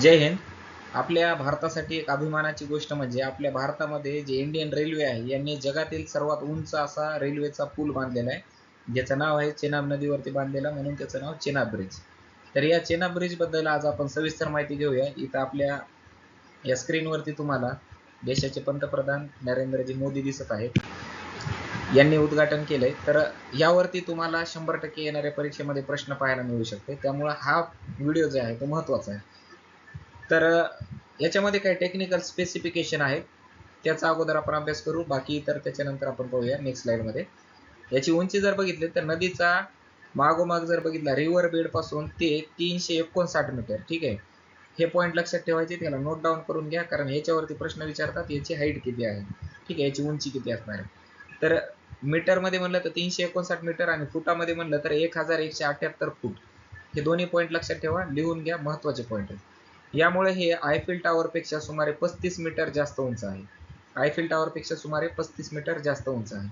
जय हिंद. आपल्या भारतासाठी एक अभिमानाची गोष्ट म्हणजे आपल्या भारतामध्ये जे इंडियन रेल्वे आहे यांनी जगातील सर्वात उंच असा रेल्वेचा पूल बांधलेला आहे. ज्याचं नाव आहे चेनाब नदीवरती बांधलेला म्हणून त्याचं नाव चेनाब ब्रिज तर या चेनाब ब्रिजबद्दल आज आपण सविस्तर माहिती घेऊया. इथं आपल्या या स्क्रीनवरती तुम्हाला देशाचे पंतप्रधान नरेंद्रजी मोदी दिसत आहेत. यांनी उद्घाटन केलंय. तर यावरती तुम्हाला शंभर टक्के येणाऱ्या परीक्षेमध्ये प्रश्न पाहायला मिळू शकते. त्यामुळे हा व्हिडिओ जो आहे तो महत्त्वाचा आहे. तर याच्यामध्ये काही टेक्निकल स्पेसिफिकेशन आहेत. त्याचा अगोदर आपण अभ्यास करू. बाकी तर त्याच्यानंतर आपण पाहूया नेक्स्ट स्लाइडमध्ये याची उंची जर बघितली तर नदीचा मागोमाग जर बघितला रिव्हर बेडपासून ते तीनशे एकोणसाठ मीटर ठीक आहे? हे पॉईंट लक्षात ठेवायचे त्याला नोट डाऊन करून घ्या. कारण याच्यावरती प्रश्न विचारतात याची हाईट किती आहे? ठीक आहे याची उंची किती असणार आहे? तर मीटरमध्ये म्हणलं तर तीनशे एकोणसाठ मीटर आणि फुटामध्ये म्हणलं तर एक हजार एकशे अठ्ठ्याहत्तर फूट. हे दोन्ही पॉईंट लक्षात ठेवा. लिहून घ्या महत्त्वाचे पॉईंट आहेत यामुळे हे आयफिल टॉवरपेक्षा सुमारे पस्तीस मीटर जास्त उंच आहे. आयफिल टॉवरपेक्षा सुमारे पस्तीस मीटर जास्त उंच आहे.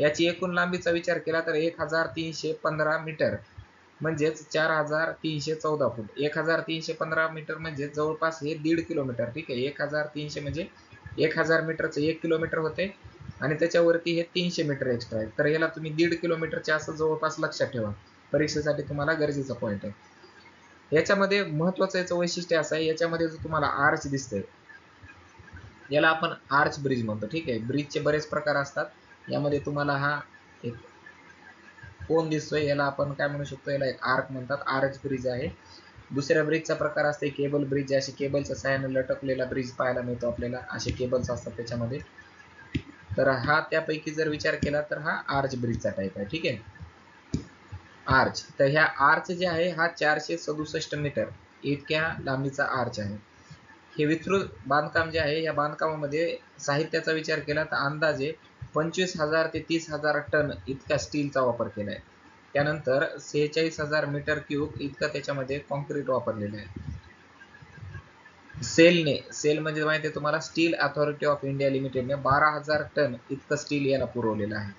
याची एकूण लांबीचा विचार केला तर एक हजार तीनशे पंधरा मीटर म्हणजेच चार हजार तीनशे चौदा फूट. एक हजार तीनशे पंधरा मीटर म्हणजे जवळपास हे दीड किलोमीटर ठीक आहे? एक हजार तीनशे म्हणजे एक हजार मीटरचं एक किलोमीटर होते. आणि त्याच्यावरती हे तीनशे मीटर एक्स्ट्रा आहे तर याला तुम्ही दीड किलोमीटरचे असं जवळपास लक्षात ठेवा. परीक्षेसाठी तुम्हाला गरजेचा पॉईंट आहे. याच्यामध्ये महत्वाचं याचं वैशिष्ट्य असं आहे याच्यामध्ये जो तुम्हाला आर्च दिसतंय याला आपण आर्च ब्रिज म्हणतो ठीक आहे? ब्रिजचे बरेच प्रकार असतात. यामध्ये तुम्हाला हा एक कोण दिसतोय याला आपण काय म्हणू शकतो? याला एक आर्क म्हणतात. आर्च ब्रिज आहे. दुसऱ्या ब्रिजचा प्रकार असते केबल ब्रिज असे केबलच्या सहाय्याने लटकलेला ब्रिज पाहायला मिळतो आपल्याला. असे केबल्स असतात त्याच्यामध्ये. तर हा त्यापैकी जर विचार केला तर हा आर्च ब्रिजचा टाईप आहे ठीक आहे? आर्च. तर ह्या आर्च जे आहे हा चारशे सदुसष्ट मीटर इतक्या लांबीचा आर्च आहे. हे विस्तृत बांधकाम जे आहे या बांधकामामध्ये साहित्याचा विचार केला तर अंदाजे पंचवीस हजार ते तीस हजार टन इतका स्टीलचा वापर केला आहे. त्यानंतर सेहेचाळीस हजार मीटर क्यूब इतकं त्याच्यामध्ये कॉन्क्रीट वापरलेलं आहे. सेलने सेल म्हणजे माहिती आहे तुम्हाला? स्टील अथॉरिटी ऑफ इंडिया लिमिटेडने बारा हजार टन इतकं स्टील याला पुरवलेलं आहे.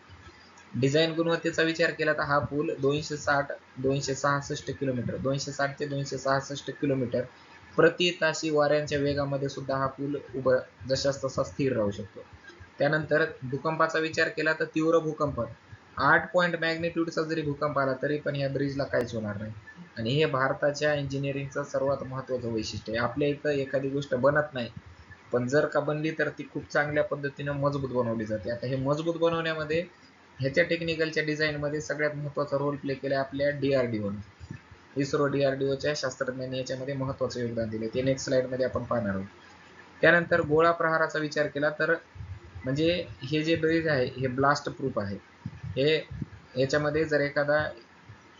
डिझाईन गुणवत्तेचा विचार केला तर हा पूल दोनशे साठ दोनशे सहासष्ट किलोमीटर दोनशे साठ ते दोनशे सहासष्ट किलोमीटर प्रति ताशी वाऱ्यांच्या वेगामध्ये सुद्धा हा पूल उभं जशास तसा स्थिर राहू शकतो. त्यानंतर भूकंपाचा विचार केला तर तीव्र भूकंप. आठ पॉईंट मॅग्नेट्यूडचा जरी भूकंप आला तरी पण या ब्रिजला काहीच होणार नाही. आणि हे भारताच्या इंजिनिअरिंगचं सर्वात महत्त्वाचं वैशिष्ट्य आहे. आपल्या इथं एखादी गोष्ट बनत नाही पण जर का बनली तर ती खूप चांगल्या पद्धतीनं मजबूत बनवली जाते. आता हे मजबूत बनवण्यामध्ये ह्याच्या टेक्निकलच्या डिझाईनमध्ये सगळ्यात महत्त्वाचा रोल प्ले केला आपल्या डी आर डी ओने इस्रो डी आर डी ओच्या शास्त्रज्ञांनी याच्यामध्ये महत्त्वाचं योगदान दिले ते नेक्स्ट स्लाइडमध्ये आपण पाहणार आहोत. त्यानंतर गोळा प्रहाराचा विचार केला तर म्हणजे हे जे ब्रिज आहे हे ब्लास्ट प्रूफ आहे. हे याच्यामध्ये जर एखादा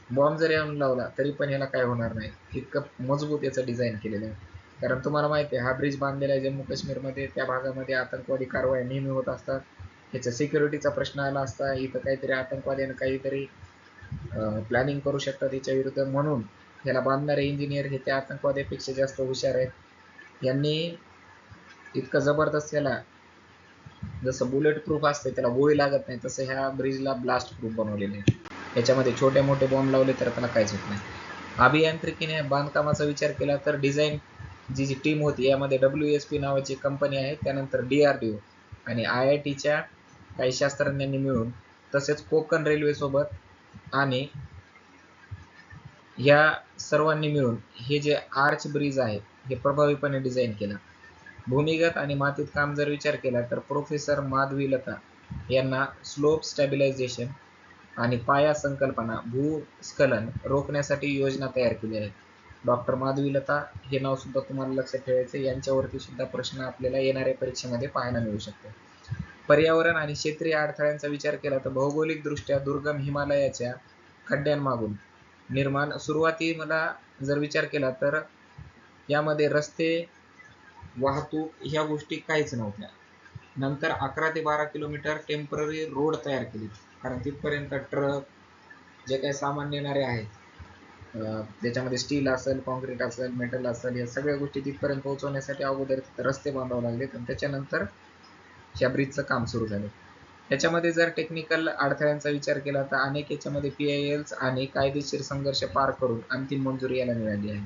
बॉम्ब जरी आणून लावला तरी पण ह्याला काय होणार नाही. इतकं मजबूत याचं डिझाईन केलेलं आहे. कारण तुम्हाला माहिती आहे हा ब्रिज बांधलेला आहे जम्मू काश्मीरमध्ये त्या भागामध्ये आतंकवादी कारवाया नेहमी होत असतात. ह्याचा सिक्युरिटीचा प्रश्न आला असता इथं काहीतरी आतंकवाद्यानं काहीतरी प्लॅनिंग करू शकतात याच्या विरुद्ध म्हणून ह्याला बांधणारे इंजिनियर हे त्या आतंकवाद्यापेक्षा जास्त हुशार आहेत. यांनी इतकं जबरदस्त याला जसं बुलेट प्रूफ असते त्याला गोळी लागत नाही तसं ह्या ब्रिजला ब्लास्ट प्रूफ बनवलेले याच्यामध्ये छोटे मोठे बॉम्ब लावले तर त्याला काहीच होत नाही. अभियांत्रिकीने बांधकामाचा विचार केला तर डिझाईन जी जी टीम होती यामध्ये डब्ल्यू एस पी नावाची कंपनी आहे त्यानंतर डी आर डी ओ आणि आय आय टीच्या काही शास्त्रज्ञांनी मिळून तसेच कोकण रेल्वे सोबत आणि या सर्वांनी मिळून हे जे आर्च ब्रिज आहे हे प्रभावीपणे डिझाईन केलं. भूमिगत आणि मातीत काम जर विचार केला तर प्रोफेसर माधवी लता यांना स्लोप स्टॅबिलायझेशन आणि पाया संकल्पना भूस्खलन रोखण्यासाठी योजना तयार केली आहे. डॉक्टर माधवी लता हे नाव सुद्धा तुम्हाला लक्षात ठेवायचं यांच्यावरती सुद्धा प्रश्न आपल्याला येणाऱ्या परीक्षेमध्ये पाहायला मिळू शकतो. पर्यावरण आणि क्षेत्रीय अडथळ्यांचा विचार केला तर भौगोलिकदृष्ट्या दुर्गम हिमालयाच्या खड्ड्यांमागून निर्माण सुरुवाती मला जर विचार केला तर यामध्ये रस्ते वाहतूक ह्या गोष्टी काहीच नव्हत्या. नंतर अकरा ते बारा किलोमीटर टेंपररी रोड तयार केली. कारण तिथपर्यंत ट्रक जे काही सामान नेणारे आहेत त्याच्यामध्ये ज्याच्यामध्ये स्टील असेल कॉन्क्रीट असेल मेटल असेल या सगळ्या गोष्टी तिथपर्यंत पोहोचवण्यासाठी अगोदर रस्ते बांधावे लागले. आणि त्याच्यानंतर ह्या ब्रिजचं काम सुरू झालं. याच्यामध्ये जर टेक्निकल अडथळ्यांचा विचार केला तर अनेक याच्यामध्ये पी आय एल्स आणि कायदेशीर संघर्ष पार करून अंतिम मंजुरी याला मिळाली आहे.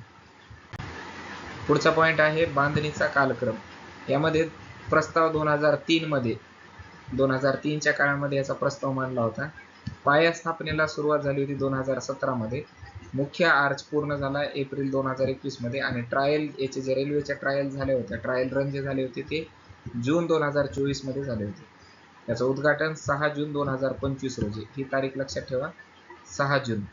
पुढचा पॉईंट आहे बांधणीचा कालक्रम. यामध्ये प्रस्ताव दोन हजार तीनमध्ये दोन हजार तीनच्या काळामध्ये याचा प्रस्ताव मांडला होता. पाया स्थापनेला सुरुवात झाली होती दोन हजार सतरामध्ये मुख्य आर्च पूर्ण झाला एप्रिल दोन हजार एकवीसमध्ये आणि ट्रायल याचे जे रेल्वेच्या ट्रायल झाल्या होत्या ट्रायल रन जे झाले होते ते जून दोन हजार चोवीसमध्ये झाले होते. त्याचं उद्घाटन सहा जून दोन हजार पंचवीस रोजी. ही तारीख लक्षात ठेवा. सहा जून.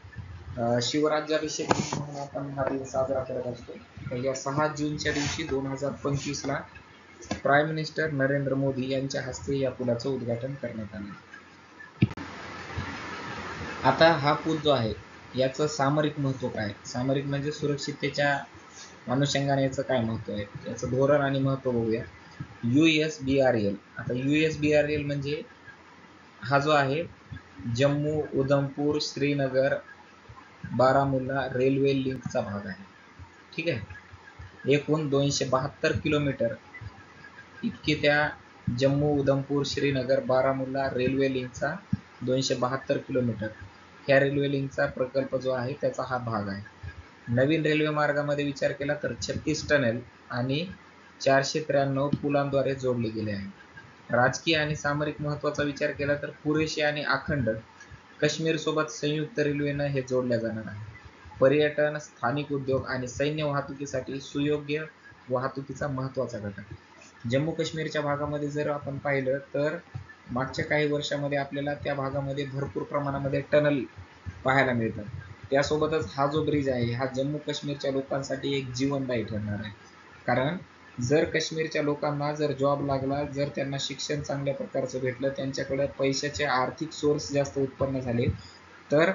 शिवराज्याभिषेक दिन म्हणून आपण हा दिन साजरा करत असतो. तर या सहा जूनच्या दिवशी दोन हजार पंचवीसला प्राईम मिनिस्टर नरेंद्र मोदी यांच्या हस्ते या पुलाचं उद्घाटन करण्यात आलं. आता हा पूल जो आहे याचं सामरिक महत्त्व काय? सामरिक म्हणजे सुरक्षिततेच्या अनुषंगाने याचं काय महत्त्व आहे? याचं धोरण आणि महत्त्व बघूया. U S B R L आता U S B R L म्हणजे हा जो आहे जम्मू उधमपूर श्रीनगर बारामुल्ला रेल्वे लिंकचा भाग आहे. ठीक आहे? एकूण दोनशे बहात्तर किलोमीटर इतके त्या जम्मू उधमपूर श्रीनगर बारामुल्ला रेल्वे लिंकचा दोनशे बहात्तर किलोमीटर. ह्या रेल्वे लिंकचा प्रकल्प जो आहे त्याचा हा भाग आहे. नवीन रेल्वे मार्गामध्ये विचार केला तर छत्तीस टनेल आणि चारशे त्र्याण्णव पुलांद्वारे जोडले गेले आहे. राजकीय आणि सामरिक महत्त्वाचा विचार केला तर पुरेशी आणि अखंड काश्मीर सोबत संयुक्त रेल्वेनं हे जोडल्या जाणार आहे. पर्यटन स्थानिक उद्योग आणि सैन्य वाहतुकीसाठी सुयोग्य वाहतुकीचा महत्त्वाचा घटक जम्मू काश्मीरच्या भागामध्ये जर आपण पाहिलं तर मागच्या काही वर्षामध्ये आपल्याला त्या भागामध्ये भरपूर प्रमाणामध्ये टनल पाहायला मिळतात. त्यासोबतच हा जो ब्रिज आहे हा जम्मू काश्मीरच्या लोकांसाठी एक जीवनदायी ठरणार आहे. कारण जर काश्मीरच्या लोकांना जर जॉब लागला जर त्यांना शिक्षण चांगल्या प्रकारचं भेटलं त्यांच्याकडे पैशाचे आर्थिक सोर्स जास्त उत्पन्न झाले तर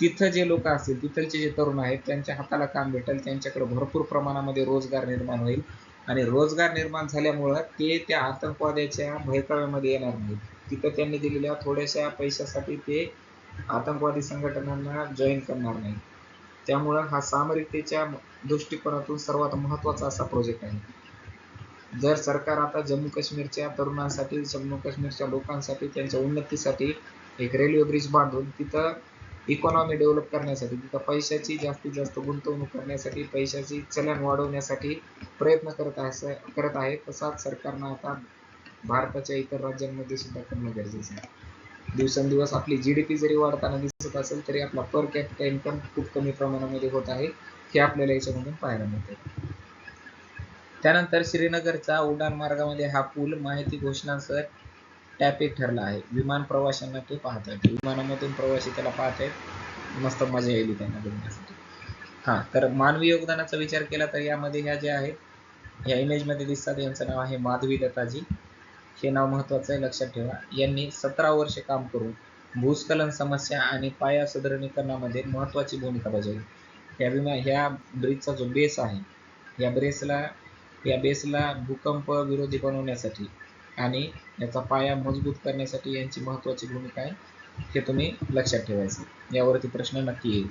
तिथं जे लोक असतील तिथलचे जे तरुण आहेत त्यांच्या हाताला काम भेटेल त्यांच्याकडे भरपूर प्रमाणामध्ये रोजगार निर्माण होईल. आणि रोजगार निर्माण झाल्यामुळं ते त्या आतंकवाद्याच्या भयकव्यामध्ये येणार नाहीत. तिथं त्यांनी दिलेल्या थोड्याशा पैशासाठी ते आतंकवादी संघटनांना जॉईन करणार नाहीत. त्यामुळं हा सामरिकतेच्या दृष्टिकोनातून सर्वात महत्त्वाचा असा प्रोजेक्ट आहे. जर सरकार आता जम्मू काश्मीरच्या तरुणांसाठी जम्मू काश्मीरच्या लोकांसाठी त्यांच्या उन्नतीसाठी एक रेल्वे ब्रिज बांधून तिथं इकॉनॉमी डेव्हलप करण्यासाठी तिथं पैशाची जास्तीत जास्त गुंतवणूक करण्यासाठी पैशाची चलन वाढवण्यासाठी प्रयत्न करत आहे करत आहे. तसाच सरकारनं आता भारताच्या इतर राज्यांमध्ये सुद्धा करणं गरजेचं आहे. दिवसेंदिवस आपली जी डी पी जरी वाढताना दिसत असेल तरी आपला पर कॅपिटा इन्कम खूप कमी प्रमाणामध्ये होत आहे हे आपल्याला याच्यामधून पाहायला मिळते. त्यानंतर श्रीनगरचा उड्डाण मार्गामध्ये हा पूल माहिती घोषणासह टॅपिक ठरला आहे. विमान प्रवाशांना ते पाहत आहेत विमानामधून प्रवासी त्याला पाहतायत मस्त मजा येईल त्यांना बघण्यासाठी. हां तर मानवी योगदानाचा विचार केला तर यामध्ये ह्या ज्या आहेत ह्या इमेजमध्ये दिसतात यांचं नाव आहे माधवी दत्ताजी. हे नाव महत्त्वाचं आहे लक्षात ठेवा. यांनी सतरा वर्षे काम करून भूस्खलन समस्या आणि पाया सुधारणीकरणामध्ये महत्त्वाची भूमिका बजावली. या विमा ह्या ब्रिजचा जो बेस आहे या ब्रेसला या बेसला भूकंप विरोधी बनवण्यासाठी आणि याचा पाया मजबूत करण्यासाठी यांची महत्त्वाची भूमिका आहे हे तुम्ही लक्षात ठेवायचं. यावरती प्रश्न नक्की येईल.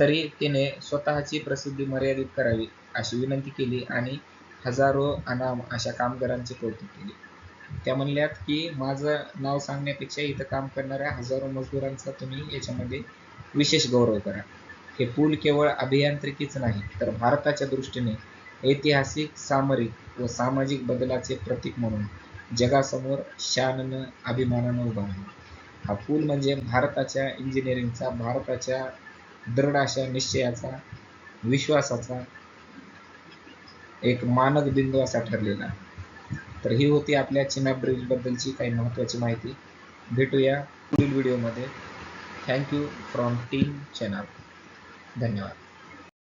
तरी तिने स्वतःची प्रसिद्धी मर्यादित करावी अशी विनंती केली आणि हजारो अनाम अशा कामगारांचे कौतुक केले. त्या म्हणल्यात की माझं नाव सांगण्यापेक्षा इथं काम करणाऱ्या हजारो मजदुरांचा तुम्ही याच्यामध्ये विशेष गौरव करा. हे पूल केवळ अभियांत्रिकीच नाही तर भारताच्या दृष्टीने ऐतिहासिक सामरिक व सामाजिक बदलाचे प्रतीक म्हणून जगासमोर शाननं अभिमानानं उभा आहे. हा पूल म्हणजे भारताच्या इंजिनिअरिंगचा भारताच्या दृढ अशा निश्चयाचा विश्वासाचा एक मानक बिंदू असा ठरलेला आहे. तर ही होती आपल्या चिनाब ब्रिज बद्दलची काही महत्त्वाची माहिती. भेटूया पुढील व्हिडिओमध्ये थँक्यू फ्रॉम टीम चॅनल धन्यवाद.